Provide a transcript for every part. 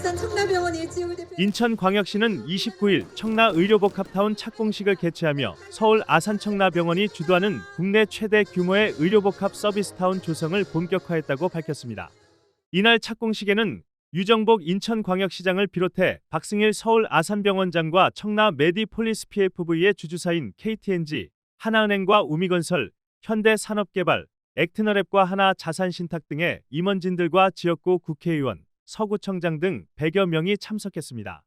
아산 청라병원 일지울 대표 인천광역시는 29일 청라의료복합타운 착공식을 개최하며 서울 아산청라병원이 주도하는 국내 최대 규모의 의료복합 서비스타운 조성을 본격화했다고 밝혔습니다. 이날 착공식에는 유정복 인천광역시장을 비롯해 박승일 서울 아산병원장과 청라 메디폴리스 PFV의 주주사인 KTNG, 하나은행과 우미건설, 현대산업개발, 액트너랩과 하나자산신탁 등의 임원진들과 지역구 국회의원, 서구청장 등 100여 명이 참석했습니다.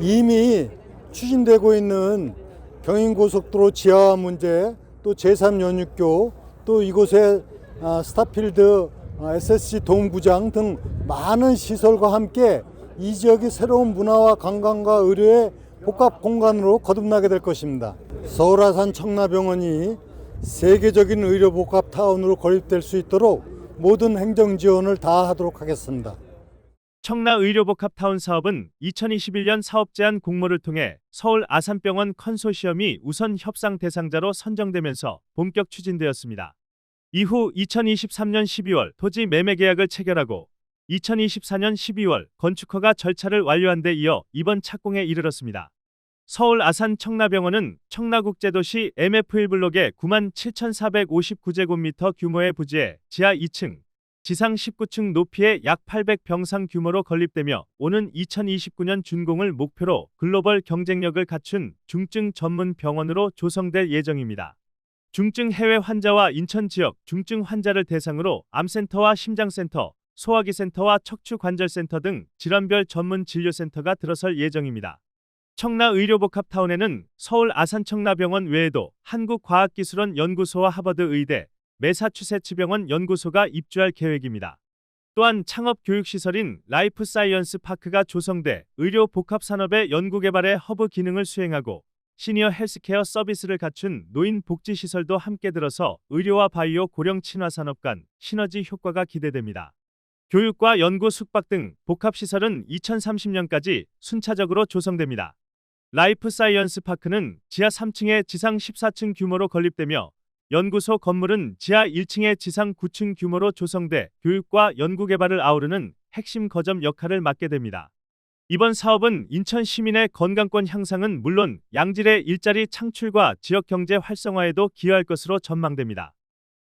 이미 추진되고 있는 경인고속도로 지하 문제, 또 제3연육교, 또 이곳에 아, 스타필드 아, SSC 동부장 등 많은 시설과 함께 이 지역이 새로운 문화와 관광과 의료의 복합 공간으로 거듭나게 될 것입니다. 서울 아산 청라병원이 세계적인 의료 복합 타운으로 건립될 수 있도록 모든 행정 지원을 다하도록 하겠습니다. 청라의료복합타운 사업은 2021년 사업 제안 공모를 통해 서울 아산병원 컨소시엄이 우선 협상 대상자로 선정되면서 본격 추진되었습니다. 이후 2023년 12월 토지 매매 계약을 체결하고 2024년 12월 건축허가 절차를 완료한 데 이어 이번 착공에 이르렀습니다. 서울 아산 청라병원은 청라국제도시 MF1 블록의 9만 7,459제곱미터 규모의 부지에 지하 2층, 지상 19층 높이의 약 800병상 규모로 건립되며 오는 2029년 준공을 목표로 글로벌 경쟁력을 갖춘 중증 전문 병원으로 조성될 예정입니다. 중증 해외 환자와 인천 지역 중증 환자를 대상으로 암센터와 심장센터, 소화기센터와 척추관절센터 등 질환별 전문 진료센터가 들어설 예정입니다. 청라의료복합타운에는 서울 아산청라병원 외에도 한국과학기술원 연구소와 하버드 의대, 메사추세츠 병원 연구소가 입주할 계획입니다. 또한 창업 교육시설인 라이프 사이언스 파크가 조성돼 의료 복합 산업의 연구 개발의 허브 기능을 수행하고 시니어 헬스케어 서비스를 갖춘 노인 복지 시설도 함께 들어서 의료와 바이오 고령 친화 산업 간 시너지 효과가 기대됩니다. 교육과 연구 숙박 등 복합 시설은 2030년까지 순차적으로 조성됩니다. 라이프 사이언스 파크는 지하 3층에 지상 14층 규모로 건립되며 연구소 건물은 지하 1층에 지상 9층 규모로 조성돼 교육과 연구 개발을 아우르는 핵심 거점 역할을 맡게 됩니다. 이번 사업은 인천 시민의 건강권 향상은 물론 양질의 일자리 창출과 지역 경제 활성화에도 기여할 것으로 전망됩니다.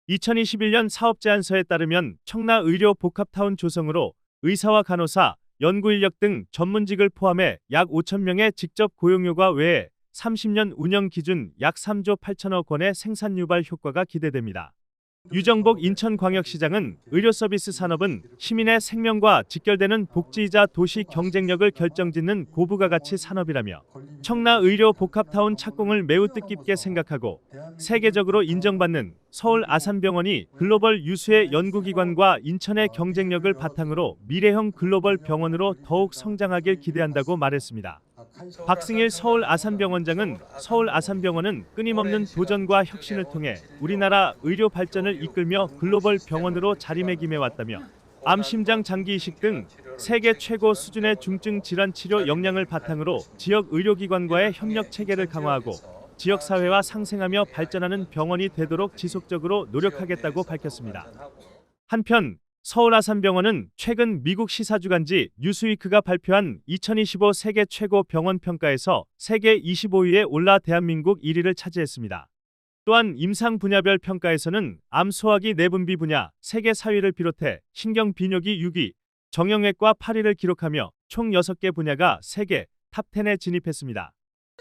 2021년 사업 제안서에 따르면 청라 의료 복합타운 조성으로 의사와 간호사, 연구 인력 등 전문직을 포함해 약 5천 명의 직접 고용료가 외에 30년 운영 기준 약 3조 8천억 원의 생산 유발 효과가 기대됩니다. 유정복 인천광역시장은 의료 서비스 산업은 시민의 생명과 직결되는 복지이자 도시 경쟁력을 결정짓는 고부가 가치 산업이라며 청라 의료 복합타운 착공을 매우 뜻깊게 생각하고 세계적으로 인정받는 서울 아산병원이 글로벌 유수의 연구기관과 인천의 경쟁력을 바탕으로 미래형 글로벌 병원으로 더욱 성장하길 기대한다고 말했습니다. 박승일 서울 아산병원장은 서울 아산병원은 끊임없는 도전과 혁신을 통해 우리나라 의료 발전을 이끌며 글로벌 병원으로 자리매김해 왔다며 암, 심장, 장기 이식 등 세계 최고 수준의 중증 질환 치료 역량을 바탕으로 지역 의료기관과의 협력 체계를 강화하고 지역 사회와 상생하며 발전하는 병원이 되도록 지속적으로 노력하겠다고 밝혔습니다. 한편 서울 아산병원은 최근 미국 시사주간지 뉴스위크가 발표한 2025 세계 최고 병원 평가에서 세계 25위에 올라 대한민국 1위를 차지했습니다. 또한 임상 분야별 평가에서는 암 소화기 내분비 분야 세계 4위를 비롯해 신경 비뇨기 6위, 정형외과 8위를 기록하며 총 6개 분야가 세계 탑10에 진입했습니다.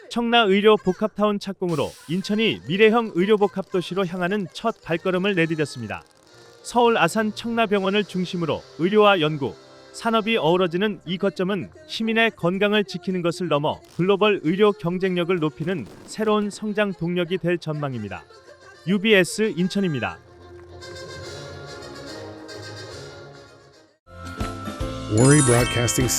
청라 의료 복합타운 착공으로 인천이 미래형 의료 복합 도시로 향하는 첫 발걸음을 내디뎠습니다. 서울 아산 청라병원을 중심으로 의료와 연구, 산업이 어우러지는 이 거점은 시민의 건강을 지키는 것을 넘어 글로벌 의료 경쟁력을 높이는 새로운 성장 동력이 될 전망입니다. UBS 인천입니다. Worry Broadcasting.